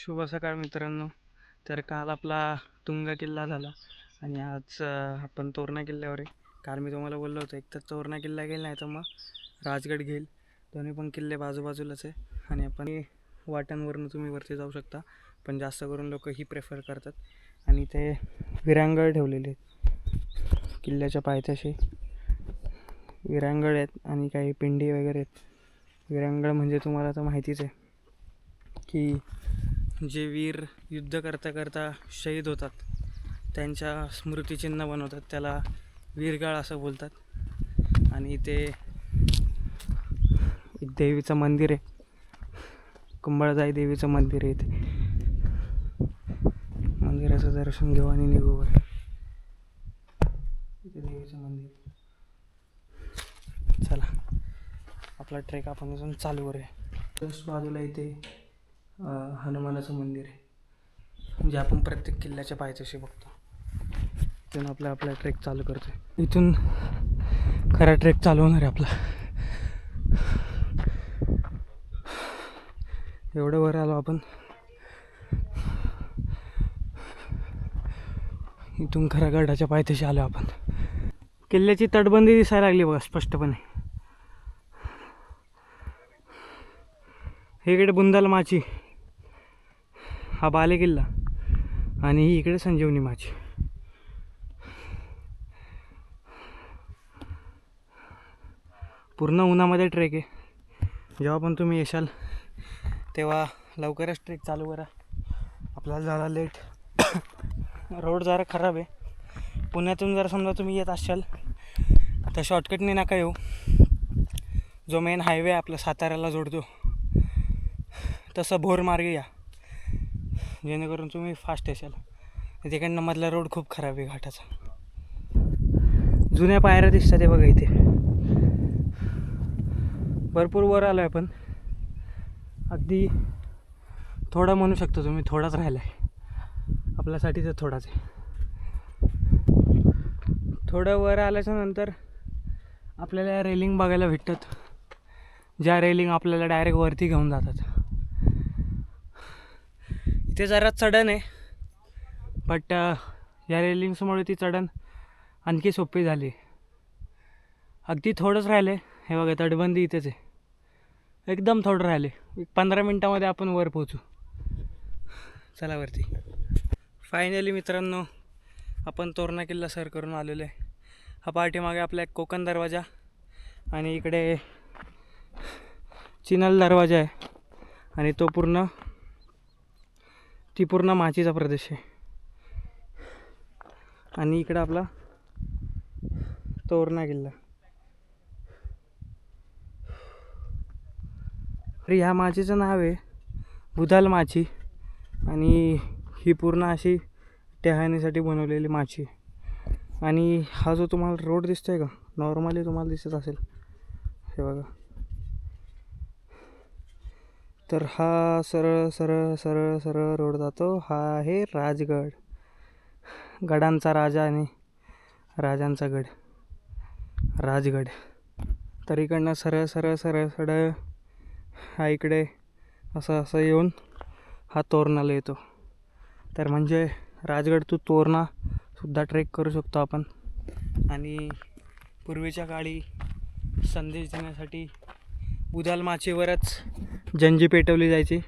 शुभ सकाळ मित्रांनो. तर काल आपला तुंगा किल्ला झाला आणि आज आपण तोरणा किल्ल्यावर आहे. काल मी तुम्हाला बोललो होतो एक तर तोरणा किल्ला घेईल नाही तर मग राजगड घेईल. दोन्ही पण किल्ले बाजूबाजूलाच आहे आणि आपण हे तुम्ही वरती जाऊ शकता. पण जास्त करून लोक ही प्रेफर करतात. आणि ते विरांगळ ठेवलेले आहेत. किल्ल्याच्या पायथ्याशी विरांगळ आहेत आणि काही पिंडी वगैरे आहेत. विरांगळ म्हणजे तुम्हाला तर माहितीच आहे की जे वीर युद्ध करता करता शहीद होतात त्यांच्या स्मृतिचिन्ह बनवतात त्याला वीरगाळ असं बोलतात. आणि इथे देवीचं मंदिर आहे. कुंभळजाई देवीचं मंदिर आहे इथे. मंदिराचं दर्शन घेऊ आणि निघू वर इथे देवीचं मंदिर चला आपला ट्रेक आपण अजून चालू करूया. जस्ट बाजूला इथे हनुमानाचं मंदिर आहे जे आपण प्रत्येक किल्ल्याच्या पायथ्याशी बघतो. तिथून आपला आपला ट्रेक चालू करतो इथून खरा ट्रेक चालू होणार आहे आपला. एवढं वर आलो आपण. इथून खरा गडाच्या पायथ्याशी आलो आपण. किल्ल्याची तटबंदी दिसायला लागली बघा स्पष्टपणे. हे इकडे बुंदाल माची हा बाले किल्ला आणि ही इकडे संजीवनी माझी पूर्ण उन्हामध्ये ट्रेक आहे. जेव्हा पण तुम्ही येशाल तेव्हा लवकरच ट्रेक चालू करा. आपल्याला जरा लेट रोड जरा खराब आहे. पुण्यातून जर समजा तुम्ही येत असाल तर शॉर्टकटने नका येऊ. जो मेन हायवे आपला साताऱ्याला जोडतो. तसं भोर मार्गे या. जेणेकरून तुम्ही फास्ट असाल. तिकडनं मधला रोड खूप खराब आहे घाटाचा. जुन्या पायऱ्या दिसतात ते बघा इथे. भरपूर वर आलो आहे आपण. अगदी थोडा म्हणू शकतो तुम्ही थोडाच राहिला आहे आपल्यासाठी तर थोडाच आहे. थोडं वर आल्याच्यानंतर आपल्याला या रेलिंग बघायला भेटतात. ज्या रेलिंग आपल्याला डायरेक्ट वरती घेऊन जातात. ते जरा चढण आहे. बट या रेलिंग्समुळे ती चढण आणखी सोपी झाली. अगदी थोडंच राहिले हे बघा तटबंदी इथेच आहे. एकदम थोडं राहिले. एक पंधरा मिनटामध्ये आपण वर पोहोचू. चला वरती. फायनली मित्रांनो आपण तोरणा किल्ला सर करून आलेलो आहे. हा पाठीमागे आपला एक कोकण दरवाजा आणि इकडे चिनल दरवाजा आहे. आणि तो पूर्ण ती पूर्ण माचीचा प्रदेश आहे. आणि इकडं आपला तोरणा किल्ला. अरे ह्या माचीचं नाव आहे बुधाल माची. आणि ही पूर्ण अशी टहाणीसाठी बनवलेली माची. आणि हा जो तुम्हाला रोड दिसतोय का नॉर्मली तुम्हाला दिसत असेल. हे बघा. तर हा सरळ सरळ सरळ सरळ रोड जातो. हा आहे राजगड. गडांचा राजा आणि राजांचा गड. राजगड. तर इकडनं सरळ सरळ सरळ सरळ हा इकडे असं असं येऊन हा तोरणाला येतो. तर म्हणजे राजगड तू तोरणासुद्धा ट्रेक करू शकतो आपण. आणि पूर्वीच्या काळी संदेश देण्यासाठी उदाल माचीवरच जंजी पेटवली जायची.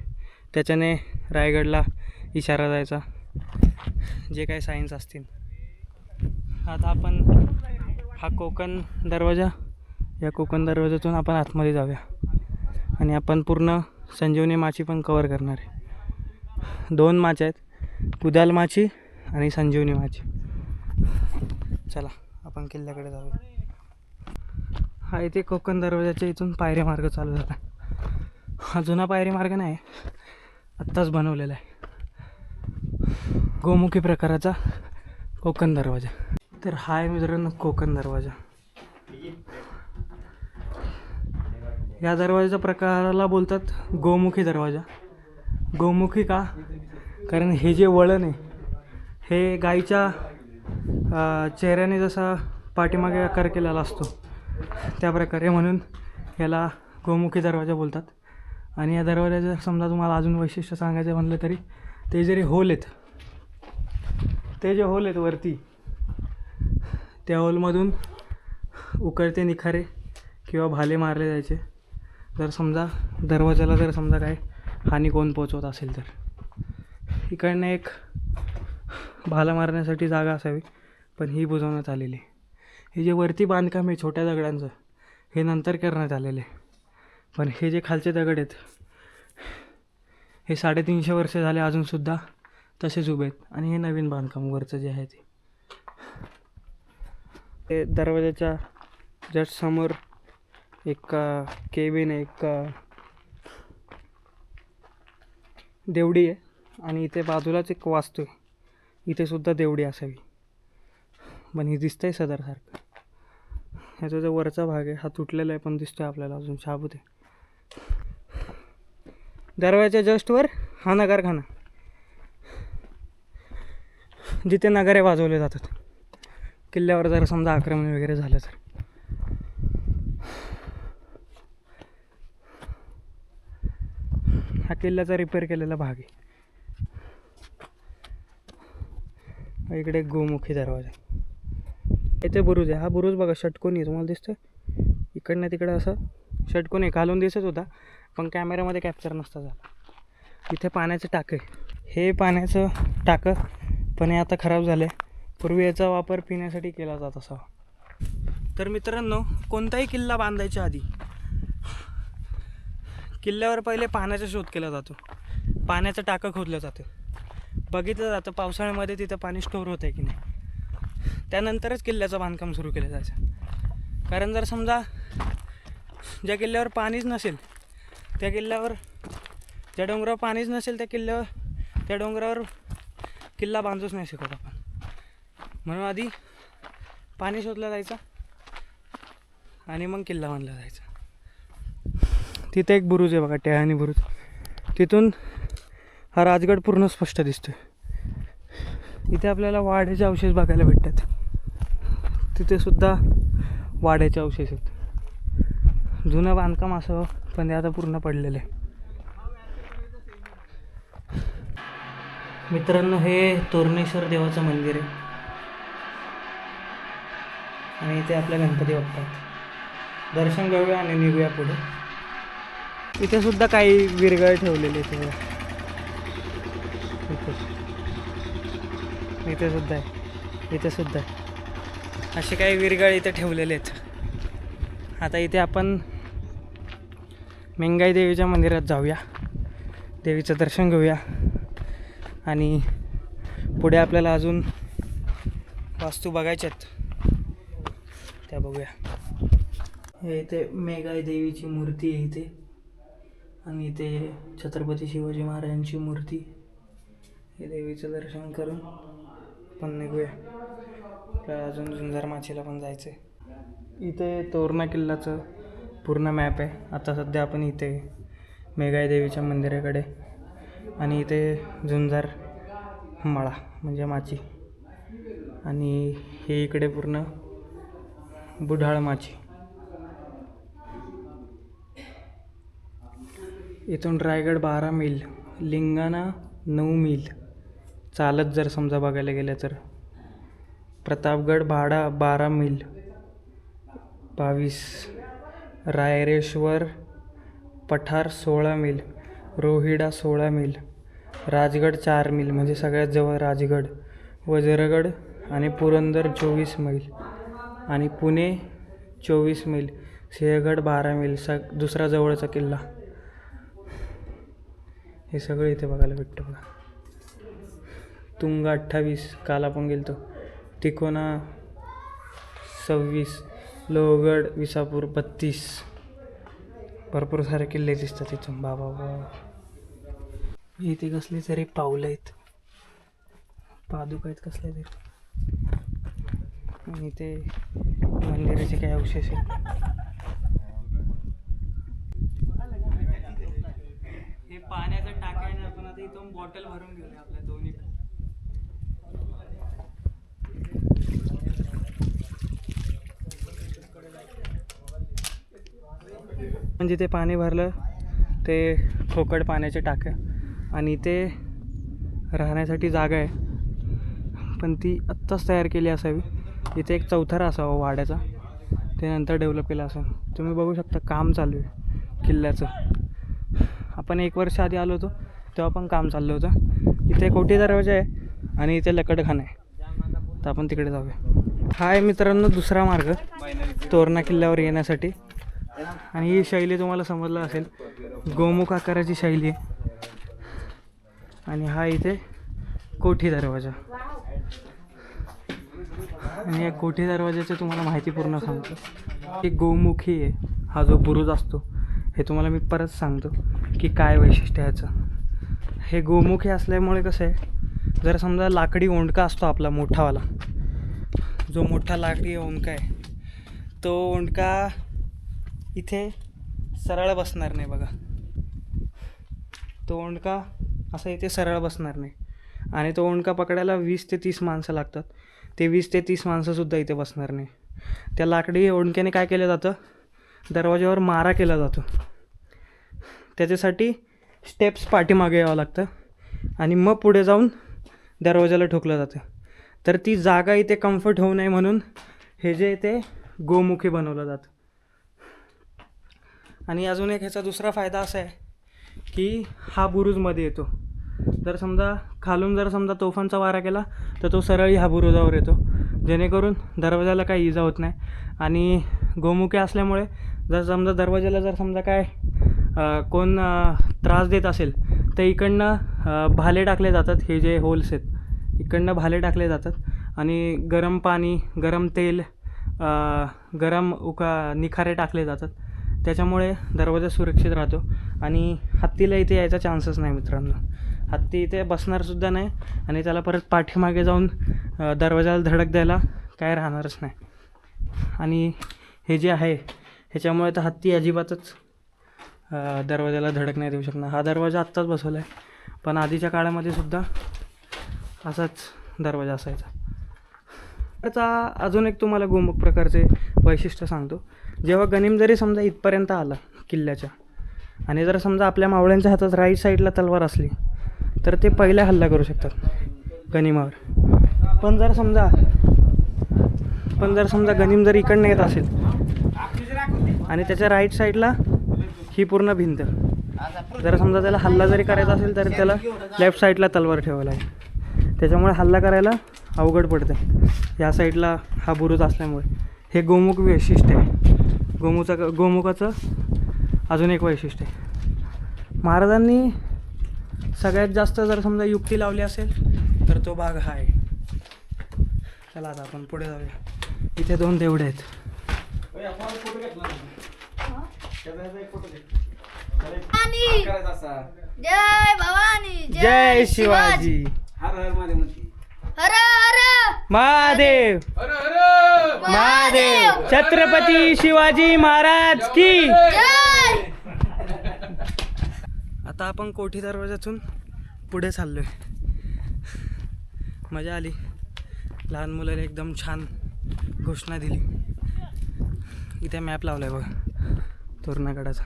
त्याच्याने रायगडला इशारा जायचा जे काही सायन्स असतील. आता आपण हा कोकण दरवाजा या कोकण दरवाजातून आपण आतमध्ये जाऊया. आणि आपण पूर्ण संजीवनी माची पण कवर करणार आहे. दोन माच्या आहेत. कुदाल माची आणि संजीवनी माची. चला आपण किल्ल्याकडे जाऊया. हा इथे कोकण दरवाजाच्या इथून पायरी मार्ग चालू झाला. हा जुना पायरी मार्ग नाही आत्ताच बनवलेला आहे. गोमुखी प्रकाराचा कोकण दरवाजा. तर हा आहे मित्रांनो कोकण दरवाजा. या दरवाजाच्या प्रकाराला बोलतात गोमुखी दरवाजा. गोमुखी का? कारण हे जे वळण आहे हे गाईच्या चेहऱ्याने जसा पाठीमागे आकार केलेला असतो त्या प्रकारे म्हणून याला गोमुखी दरवाजा बोलतात. आणि या दरवाजाचं समजा तुम्हाला अजून वैशिष्ट्य सांगायचं म्हणलं तरी ते जरी होल आहेत ते जे होल आहेत वरती त्या होलमधून उकळते निखारे किंवा भाले मारले जायचे. जर समजा दरवाजाला जर समजा काय हानी कोण पोचवत असेल तर. इकडनं एक भाला मारण्यासाठी जागा असावी पण ही बुजवण्यात आलेली हे जे वरती बांधकाम आहे छोट्या दगडांचं हे नंतर करण्यात आलेलं. आहे पण हे जे खालचे दगड आहेत हे साडेतीनशे वर्ष झाले अजूनसुद्धा तसेच उभे आहेत. आणि हे नवीन बांधकाम वरचं जे आहे ते. ते दरवाजाच्या जस्ट समोर एक केबिन आहे एक देवडी आहे. आणि इथे बाजूलाच एक वास्तू आहे. इथे सुद्धा देवडी असावी. पण ही दिसतंय सदरसारखं. ह्याचा जो वरचा भाग आहे हा तुटलेला आहे पण दिसतोय आपल्याला अजून. शाबूत आहे. दरवाजाच्या जस्टवर हा नगारखाना. जिथे नगारे वाजवले जातात. किल्ल्यावर जर समजा आक्रमण वगैरे झालं तर. हा किल्ल्याचा रिपेअर केलेला भाग आहे. इकडे गोमुखी दरवाजा इथे बुरुज आहे. हा बुरुज बघा षटकोनी आहे. तुम्हाला दिसतोय? इकडनं तिकडं असं षटकोनी घालून दिसत होता पण कॅमेऱ्यामध्ये कॅप्चर नसता झाला. इथे पाण्याचं टाकं आहे. हे पाण्याचं टाकं पण हे आता खराब झालं आहे पूर्वी याचा वापर पिण्यासाठी केला जात असावा. तर मित्रांनो कोणताही किल्ला बांधायच्या आधी किल्ल्यावर पहिले पाण्याचा शोध केला जातो. पाण्याचं टाकं खोदलं जातं. बघितलं जातं पावसाळ्यामध्ये तिथं पाणी स्टोर होतं आहे की नाही. त्यानंतरच किल्ल्याचं बांधकाम सुरू केलं जायचं. कारण जर समजा ज्या किल्ल्यावर पाणीच नसेल त्या किल्ल्यावर ज्या डोंगरावर पाणीच नसेल त्या किल्ल्यावर त्या डोंगरावर किल्ला बांधूच नाही शकत आपण. म्हणून आधी पाणी शोधलं जायचं आणि मग किल्ला बांधला जायचा. तिथे एक बुरुज आहे बघा टेहानी बुरुज. तिथून हा राजगड पूर्ण स्पष्ट दिसतोय. इथे आपल्याला वाड्याचे अवशेष बघायला भेटतात. तिथेसुद्धा वाड्याचे अवशेष आहेत. जुनं बांधकाम असं पण ते आता पूर्ण पडलेलं आहे. मित्रांनो हे तोरणेश्वर देवाचं मंदिर आहे. आणि इथे आपल्या गणपती बघतात दर्शन घेऊया आणि निघूया पुढे. इथे सुद्धा काही विरगळ ठेवलेले आहेत इथे. इथे सुद्धा आहे. इथे सुद्धा आहे. असे काही विरगळ इथे ठेवलेले आहेत. आता इथे आपण मेंगाई देवीच्या मंदिरात जाऊया. देवीचं दर्शन घेऊया. आणि पुढे आपल्याला अजून वास्तू बघायच्यात त्या बघूया. हे इथे मेघाई देवीची मूर्ती आहे इथे. आणि इथे छत्रपती शिवाजी महाराजांची मूर्ती. हे देवीचं दर्शन करून पण निघूया. आपल्याला अजून झुंजार माचीला पण जायचं आहे इथे तोरणा किल्ल्याचं पूर्ण मॅप आहे. आता सध्या आपण इथे मेघाई देवीच्या मंदिराकडे आणि इथे झुंजार मळा म्हणजे माची. आणि हे इकडे पूर्ण बुढाळ माची. इथून रायगड बारा मील लिंगाणा नऊ मील. चालत जर समजा बघायला गेलं तर. प्रतापगड भाडा बारा मिल. बावीस. रायरेश्वर पठार सोळा मिल. रोहिडा सोळा मिल. राजगड चार मिल म्हणजे सगळ्यात जवळ राजगड. वज्रगड आणि पुरंदर चोवीस मैल. आणि पुणे चोवीस मैल. सिंहगड बारा मैल सग दुसरा जवळचा किल्ला. हे सगळं इथे बघायला भेटतं बघा. तुंगा अठ्ठावीस काल आपण गेलतो. तिकोना सव्वीस लोहगड विसापूर बत्तीस. भरपूर सारे किल्ले दिसतात इथून. बाबा बाबा इथे कसले तरी पावलं आहेत. पादुका आहेत कसले तरी. आणि इथे मंदिराचे काही अवशेष आहेत. हे पाण्याचं टाकायचं आपण आता इथून बॉटल भरून घेऊया. आपल्या म्हणजे ते पाणी भरलं ते खोकड पाण्याचे टाक्या आणि ते राहण्यासाठी जागा आहे. पण ती आत्ताच तयार केली असावी. इथे एक चौथारा असावा वाड्याचा. ते नंतर डेव्हलप केला असेल. तुम्ही बघू शकता काम चालू आहे किल्ल्याचं. आपण एक वर्ष आधी आलो होतो तेव्हा पण काम चाललं होतं. इथे कोठी दरवाजा आहे आणि इथे लकडखाना आहे. तर आपण तिकडे जाऊया. हा आहे मित्रांनो दुसरा मार्ग. तोरणा किल्ल्यावर येण्यासाठी. आणि ही शैली तुम्हाला समजलं असेल. गोमुख आकाराची शैली. आहे आणि हा इथे कोठी दरवाजा. आणि या कोठी दरवाजाची तुम्हाला माहिती पूर्ण सांगतो. की गोमुखी आहे. हा जो बुरुज असतो हे तुम्हाला मी परत सांगतो की काय वैशिष्ट्य ह्याचं हे गोमुखी असल्यामुळे कसं आहे जर समजा लाकडी ओंडका असतो आपला मोठावाला जो मोठा लाकडी ओंडका आहे तो ओंडका इथे सरळ बसणार नाही बघा. तो ओंडका असा इथे सरळ बसणार नाही. आणि तो ओंडका पकडायला वीस ते तीस माणसं लागतात. ते वीस ते तीस माणसंसुद्धा इथे बसणार नाही. त्या लाकडी ओंडक्याने काय केलं जातं? दरवाज्यावर मारा केला जातो. त्याच्यासाठी स्टेप्स पाठीमागे यावं लागतं आणि मग पुढे जाऊन दरवाजाला ठोकलं जातं. तर ती जागा इथे कम्फर्ट होऊ नये म्हणून हे जे इथे गोमुखी बनवलं जातं. आणि अजून एक ह्याचा दुसरा फायदा असा आहे की हा बुरुजमध्ये येतो. जर समजा खालून जर समजा तोफांचा वारा केला तर तो सरळ ह्या बुरुजावर येतो. जेणेकरून दरवाजाला काही इजा होत नाही. आणि गोमुखे असल्यामुळे जर समजा दरवाजाला जर समजा काय कोण त्रास देत असेल तर इकडनं भाले टाकले जातात. हे जे होल्स आहेत इकडनं भाले टाकले जातात. आणि गरम पाणी गरम तेल गरम उका निखारे टाकले जातात. त्याच्यामुळे दरवाजा सुरक्षित राहतो. आणि हत्तीला इथे यायचा चान्सच नाही मित्रांनो. हत्ती इथे बसणारसुद्धा नाही आणि त्याला परत पाठीमागे जाऊन दरवाजाला धडक द्यायला काय राहणारच नाही. आणि हे जे आहे ह्याच्यामुळे तर हत्ती अजिबातच दरवाज्याला दरवाजाला धडक नाही देऊ शकणार. हा दरवाजा आत्ताच बसवला आहे. पण आधीच्या काळामध्ये सुद्धा असाच दरवाजा असायचा. त्याचा अजून एक तुम्हाला गोमुख प्रकारचे वैशिष्ट्य सांगतो. जेव्हा गनिम जरी समजा इथपर्यंत आला किल्ल्याच्या आणि जर समजा आपल्या मावळ्यांच्या हातात राईट साईडला तलवार असली तर ते पहिला हल्ला करू शकतात गनिमावर. पण जर समजा पण जर समजा गनिम जर इकडनं येत असेल आणि त्याच्या राईट साईडला ही पूर्ण भिंत जर समजा त्याला हल्ला जरी करायचा असेल तर त्याला लेफ्ट साईडला तलवार ठेवावं लागेल त्याच्यामुळे हल्ला करायला अवघड पडतं या साईडला हा बुरुज असल्यामुळे. हे गोमुख वैशिष्ट्य आहे. गोमुचा गोमुखाचं अजून एक वैशिष्ट्य आहे. महाराजांनी सगळ्यात जास्त जर समजा युक्ती लावली असेल तर तो भाग हा आहे. चला आता आपण पुढे जाऊया. इथे दोन देवडे आहेत. जय भवानी जय शिवाजी! हर हर महादेव महादेव! छत्रपती शिवाजी महाराज की? जय! आता आपण कोठी दरवाजातून पुढे चाललोय. मजा आली. लहान मुलाला एकदम छान घोषणा दिली. इथे मॅप लावला आहे बघा तोरणागडाचा.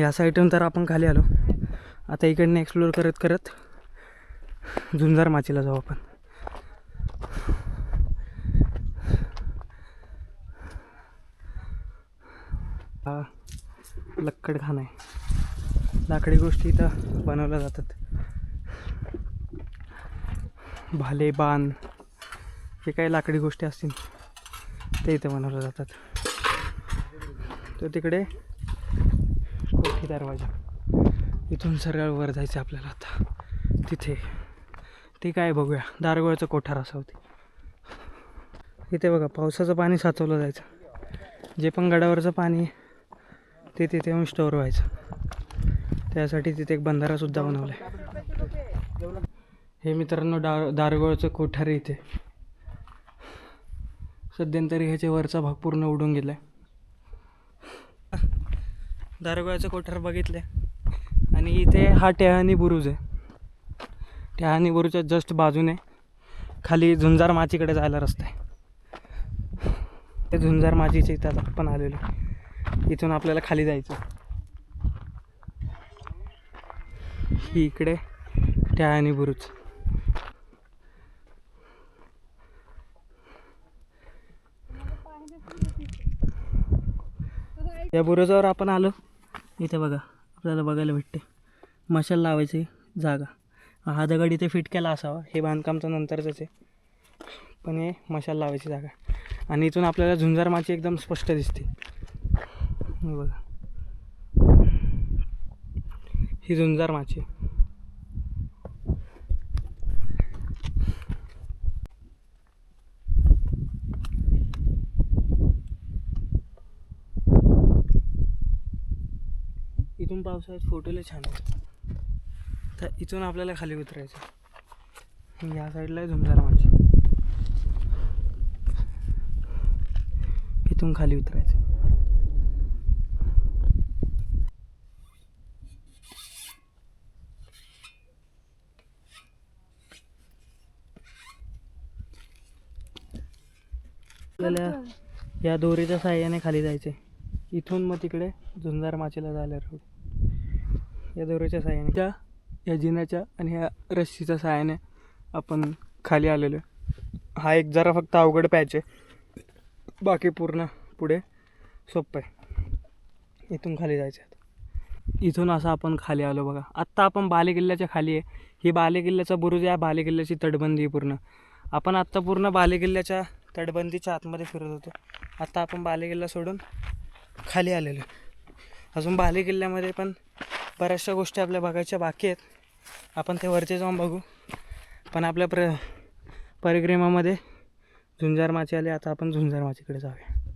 या साईडून तर आपण खाली आलो. आता इकडनं एक्सप्लोर करत करत झुंजार माचीला जाऊ आपण. हा लक्कडखाना आहे. लाकडी गोष्टी इथं बनवल्या जातात. भाले बाण जे काही लाकडी गोष्टी असतील ते इथं बनवल्या जातात. तर तिकडे कोठी दरवाजा. इथून सरळ वर जायचं आपल्याला आता. तिथे. ते काय बघूया. दारगोळ्याचं कोठार असा होते इथे बघा पावसाचं पाणी साचवलं जायचं. जे पण गडावरचं पाणी ते तिथे येऊन स्टोअर व्हायचं. त्यासाठी तिथे एक बंधारासुद्धा बनवला आहे हे मित्रांनो डार दारगोळचं कोठार इथे. सध्यांतरी ह्याच्या वरचा भाग पूर्ण उडून गेला आहे दारगोळ्याचं कोठार बघितलं आणि इथे हा टेहानी बुरुज आहे. टेहानी बुरुजच्या जस्ट बाजूने खाली झुंजार माचीकडे जायला रस्ता आहे. ते झुंजार माचीच्या इथं आता आपण आलेलो आहे. इथून आपल्याला खाली जायचं. ही इकडे त्या आणि बुरुज. या बुरुजावर आपण आलो. इथे बघा आपल्याला बघायला भेटते. मशाल लावायची जागा. हा दगड इथे फिट केला असावा. हे बांधकामचं नंतरच आहे. पण हे मशाल लावायची जागा. आणि इथून आपल्याला झुंजार माची एकदम स्पष्ट दिसते. बघा. ही झुंजार माची. इथून पावसाळ्यात फोटोला छान येतात तर इथून आपल्याला खाली उतरायचं या साईडला झुंजार माची. इथून खाली उतरायचं आपल्याला या दोरीच्या साह्याने खाली जायचे. इथून मग तिकडे झुंजार माचीला जायला रोड. या दोरीच्या साह्याने. त्या या जिन्याच्या आणि ह्या रस्सीच्या साह्याने आपण खाली आलेलो. हा एक जरा फक्त अवघड पॅच आहे. बाकी पूर्ण पुढे सोपं आहे. इथून खाली जायचं आहे इथून असं आपण खाली आलो बघा. आत्ता आपण बालेकिल्ल्याच्या खाली आहे. ही बालेकिल्ल्याचा बुरुज आहे. बालेकिल्ल्याची तटबंदी आहे पूर्ण. आपण आत्ता पूर्ण बालेकिल्ल्याच्या तटबंदीच्या आतमध्ये फिरत होतो. आता आपण बालेकिल्ला सोडून खाली आलेलो आहे. अजून बालेकिल्ल्यामध्ये पण बऱ्याचशा गोष्टी आपल्या बघायच्या बाकी आहेत. आपण ते वरचे जाऊन बघू. पण आपल्या प्र परिक्रमामध्ये झुंजार माची आली. आता आपण झुंजार माचीकडे जाऊया.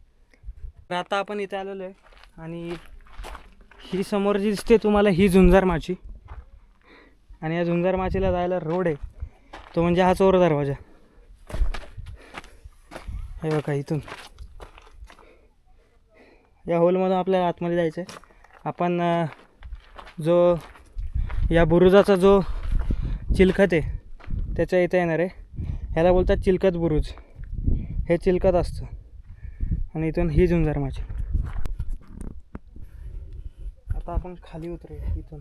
तर आता आपण इथे आलेलो आहे. आणि ही समोर जी दिसते तुम्हाला ही झुंजार माची. आणि या झुंजार माचीला जायला रोड आहे. तो म्हणजे हा चोर दरवाजा. हे बघा इथून. या होलमधून आपल्याला आतमध्ये जायचं आहे आपण जो या बुरुजाचा जो चिलखत आहे त्याच्या इथं येणार आहे. ह्याला बोलतात चिलखत बुरुज. हे चिलखत असतं. आणि इथून ही झुंजार माझी आता आपण खाली उतरूया इथून.